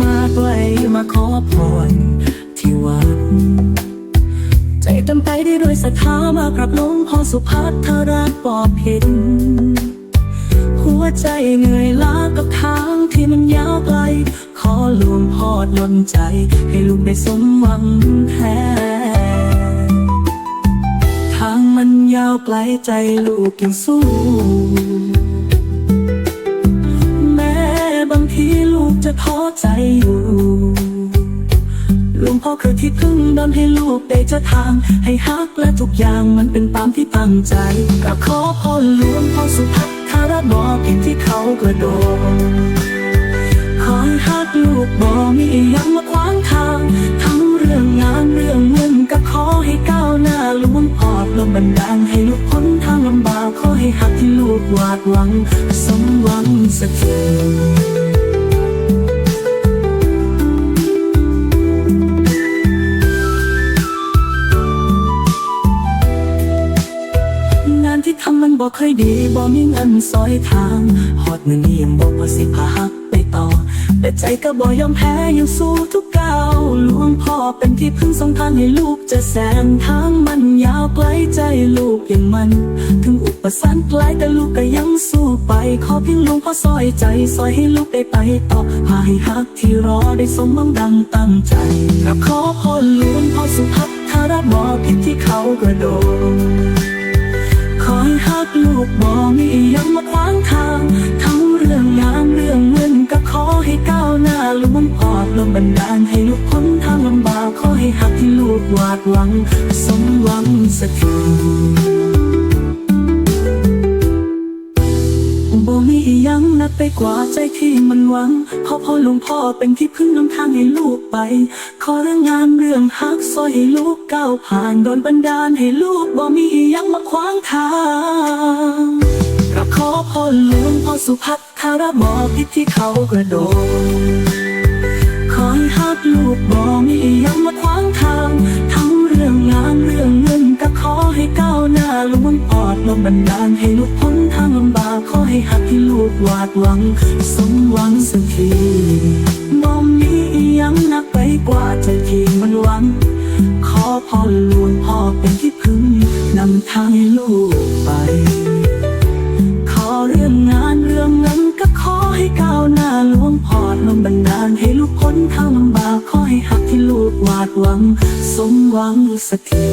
มาไปมาขอพรที่วัดใจเต็มไปได้ด้วยศรัทธามากรับลงพอสุภัทธรักปอบเห็น หัวใจเหนื่อยล้ากับทางที่มันยาวไกล ขอหลวงพ่อดลใจ ให้ลูกได้สมหวังแท้ทางมันยาวไกลใจลูกยังสู้ ใจอยู่หลวงพ่อคือที่พึ่งดอนให้ลูกได้เจะทาง ให้ฮักและทุกอย่างมันเป็นตามที่ตั้งใจกับขอพรหลวงพ่อสุภัทธารบอกเห็นที่เขากระโดดขอให้ฮักลูกบ่มีอหยังมาขวางทาง ทั้งเรื่องงานเรื่องเงินก็ขอให้ก้าวหน้าหลวงพ่อลมบันดาลให้ลูกพ้นทางลำบากขอให้ฮักที่ลูกวาดหวัง สมหวังสักที บอกเคยดีบอกมีเงินซอยทางหอดมือนี้ยังบอกว่าสิพาหักไปต่อ แต่ใจก็บอกยอมแพ้ยังสู้ทุกก้าวหลวงพ่อเป็นที่พึ่งสองทางให้ลูกจะแสงทางมันยาวไกลใจลูกยังมัน ถึงอุปสรรคหลายแต่ลูกก็ยังสู้ไป ขอเพียงลวงพ่อซอยใจซอยให้ลูกได้ไปต่อพาให้หักที่รอได้สมหวังดังตั้งใจกับขอพรหลวงพ่อสุภัทธาระบอกผิดที่เขากระโดด พักลูกบ่มียังมาขวางทาง ทั้งเรื่องงามเรื่องเงินก็ขอให้ก้าวหน้าหลวงพ่อลมบันดาลให้ลูกพ้นทางลำบากขอให้หักที่ลูกวาดหวัง สมหวังสักที ไปกว่าใจที่มันหวังขอพ่อหลวงพ่อเป็นที่พึ่งนำทางให้ลูกไป ขอเรื่องงานเรื่องฮักซอยให้ลูกก้าวผ่านโดนบันดาลให้ลูกบ่มียังมาขวางทางกับขอพ่อหลวงพ่อสุภัทธาระหมอพิษที่เขากระโดดขอให้ฮักลูกบ่มียังมาขวางทาง ทั้งเรื่องงานเรื่องเงินก็ขอให้ก้าวหน้าลวงปอดลมบันดาล ให้ลูกพ้นทางลำบากขอให้ฮักที่ลูกวาดหวัง สมหวังสักทีบ่มีอหยังนักไปกว่าใจที่มันหวัง ขอพรหลวงพ่อเป็นที่พึ่งนำทางให้ลูกไป ขอเรื่องงานเรื่องเงินก็ขอให้ก้าวหน้าหลวงพ่อลมบันดาลให้ลูกพ้นทางลำบากขอให้หักที่ลูกวาดหวัง สมหวังสักที